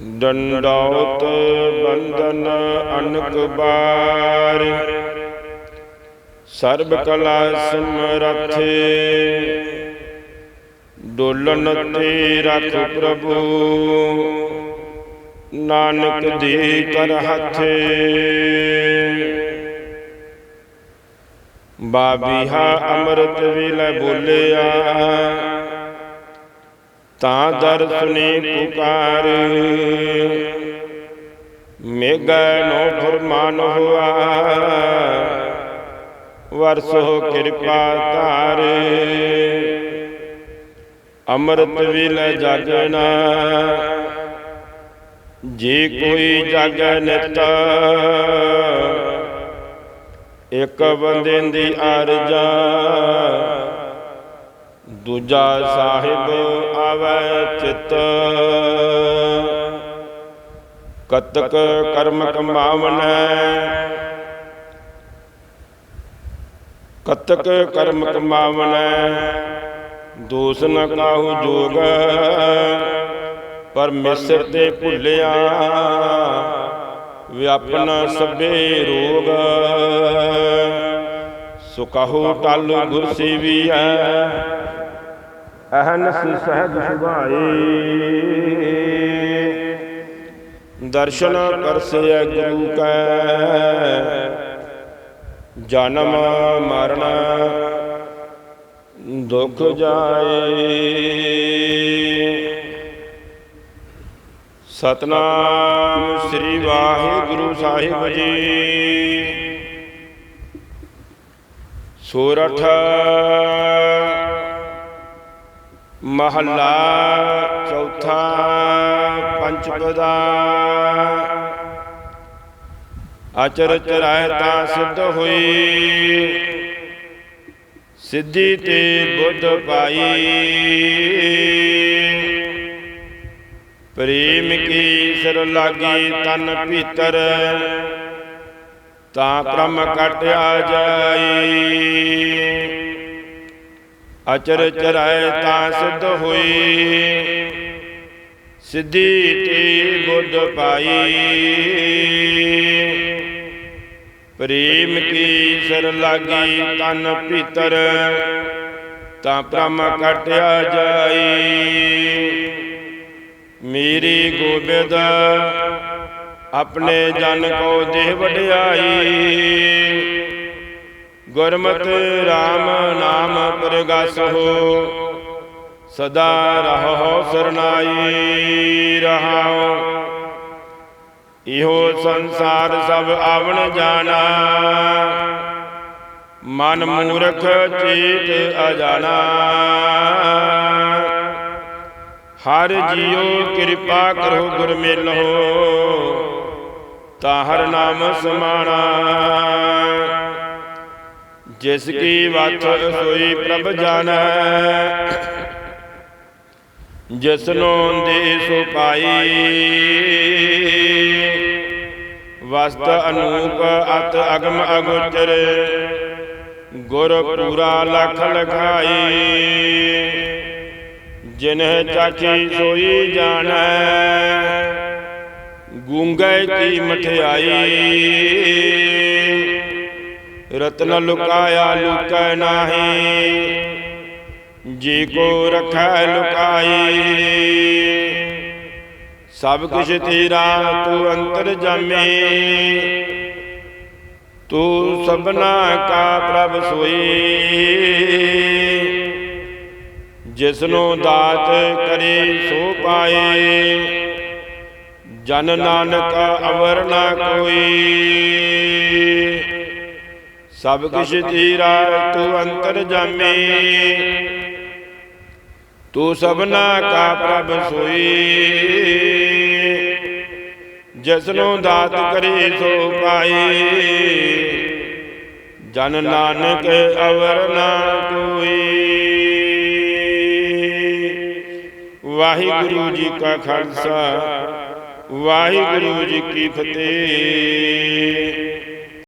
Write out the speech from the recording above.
ਡੰਡੌਤ ਬੰਦਨ ਅਨਕ ਬਾਰ। ਸਰਬ ਕਲਾ ਸਮਰਥੇ, ਡੋਲਨ ਤੇ ਰਖ ਪ੍ਰਭੂ। ਨਾਨਕ ਦੀ ਕਰ ਹੱਥੇ। ਬਾਬੀਹਾ ਅੰਮ੍ਰਿਤ ਵੇਲੇ ਬੋਲਿਆ ਤਾਂ ਦਰ ਸੁਨੀ ਪੁਕਾਰ। ਮੇਗਾ ਨੋ ਫਰਮਾਨ ਹੋਆ। ਵਰਸੋ ਕਿਰਪਾ ਧਾਰ। ਅੰਮ੍ਰਿਤ ਵੇਲੇ ਜਾਗਣਾ। ਜੇ ਕੋਈ ਜਾਗੈ ਨਿਤ। ਇੱਕ ਬੰਦੇ ਦੀ ਅਰਜਾ। ਦੂਜਾ ਸਾਹਿਬ ਆਵੈ ਚਿਤ। ਕਤਕ ਕਰਮ ਕਮਾਵਨੈ ਕਤਕ ਕਰਮ ਕਮਾਵਨੈ ਦੋਸ ਨ ਕਾਹੂ ਜੋਗ। ਪਰ ਤੇ ਭੁੱਲਿਆ ਵਿਆਪਨ ਸਭੇ ਰੋਗ। ਸੁਕਹੁ ਟਲ ਗੁਰ ਸੇਵੀਐ। ਅਹਨਸ ਸਹਿਜ ਸੁਭਾਏ। ਦਰਸ਼ਨ ਕਰਸਿਐ ਗੁਰੂ ਕੈ। ਜਨਮ ਮਰਨ ਦੁਖ ਜਾਏ। ਸਤਨਾਮ ਸ੍ਰੀ ਵਾਹਿਗੁਰੂ ਸਾਹਿਬ ਜੀ। ਸੋਰਠ ਮਹੱਲਾ ਚੌਥਾ ਪੰਚਪਦਾ ਅਚਰ ਚਰਾਇ ਤਾਂ ਸਿੱਧ ਹੋਈ। ਸਿੱਧੀ ਤੇ ਬੁੱਧ ਪਾਈ। ਪ੍ਰੇਮ ਕੀ ਸਿਰ ਲਾਗੀ ਤਨ ਭੀਤਰ, ਤਾਂ ਪ੍ਰਮ ਕਟਿਆ ਜਾਈ। ਅਚਰ ਚਰਾਇ ਤਾਂ ਸਿੱਧ ਹੋਈ। ਸਿੱਧੀ ਤੇ ਗੁੱਡ ਪਾਈ। ਪ੍ਰੇਮ ਕੀ ਸਰ ਲਾਗੀ ਤਨ ਭੀਤਰ, ਤਾਂ ਪ੍ਰਮ ਕਟਿਆ ਜਾਈ। ਮੇਰੀ ਗੋਬਿੰਦ, ਆਪਣੇ ਜਨ ਕੋ ਦੇਹ ਵਡਿਆਈ। ਗੁਰਮਤਿ RAM ਨਾਮ ਪ੍ਰਗਾਸ ਹੋ ਸਦਾ ਰਹੋ ਸਰਨਾਈ ਰਹਾਉ। ਇਹੋ ਸੰਸਾਰ ਸਭ ਆਵਣ ਜਾਣਾ। ਮਨ ਮੂਰਖ ਚੇਤ ਅਜਾਣਾ। ਹਰ ਜੀਉ ਕਿਰਪਾ ਕਰੋ ਗੁਰ ਮਿਲੋ ਤਾਂ ਹਰ ਨਾਮ ਸਮਾਣਾ। ਜਿਸ ਕੀ ਵਤ ਸੋਈ ਪ੍ਰਭ ਜਾਣੈ। ਜਿਸ ਨੂੰ ਦੇ ਸੋ ਪਾਈ। ਵਸਤ ਅਨੂਪ ਅਤ ਅਗਮ ਅਗੋਚਰ। ਗੁਰ ਪੂਰਾ ਲਖ ਲਖਾਈ। ਜਿਨਹਿ ਚਾਚੀ ਸੋਈ ਜਾਣੈ। ਗੂੰਗੇ ਕੀ ਮਠਿਆਈ। ਰਤਨ ਲੁਕਾਇਆ, ਲੁਕੈ ਨਾਹੀ। ਜੀ ਕੋ ਰਖੈ, ਲੁਕਾਈ। ਸਭ ਕੁਛ ਤੇਰਾ, ਤੂੰ ਅੰਤਰ ਜਾਮੇ। ਤੂੰ ਸਭਨਾ ਕਾ ਪ੍ਰਭ ਸੋਈ। ਜਿਸਨੂੰ ਦਾਤ ਕਰੇ, ਸੋ ਪਾਏ ਜਨ ਨਾਨਕ ਅਵਰ ਨਾ ਕੋਈ। ਸਭ ਕੁਛ ਤੇਰਾ ਤੂੰ ਅੰਤਰ ਜਾਮੀ। ਤੂੰ ਸਭਨਾ ਕਾ ਪ੍ਰਭ ਸੋਈ। ਜਿਸਨੂੰ ਦਾਤ ਕਰੇ ਸੋ ਪਾਈ। ਜਨ ਨਾਨਕ ਅਵਰ ਨਾ ਕੋਈ ਵਾਹਿਗੁਰੂ ਜੀ ਕਾ ਖਾਲਸਾ, ਵਾਹਿਗੁਰੂ ਜੀ ਕੀ ਫਤਿਹ।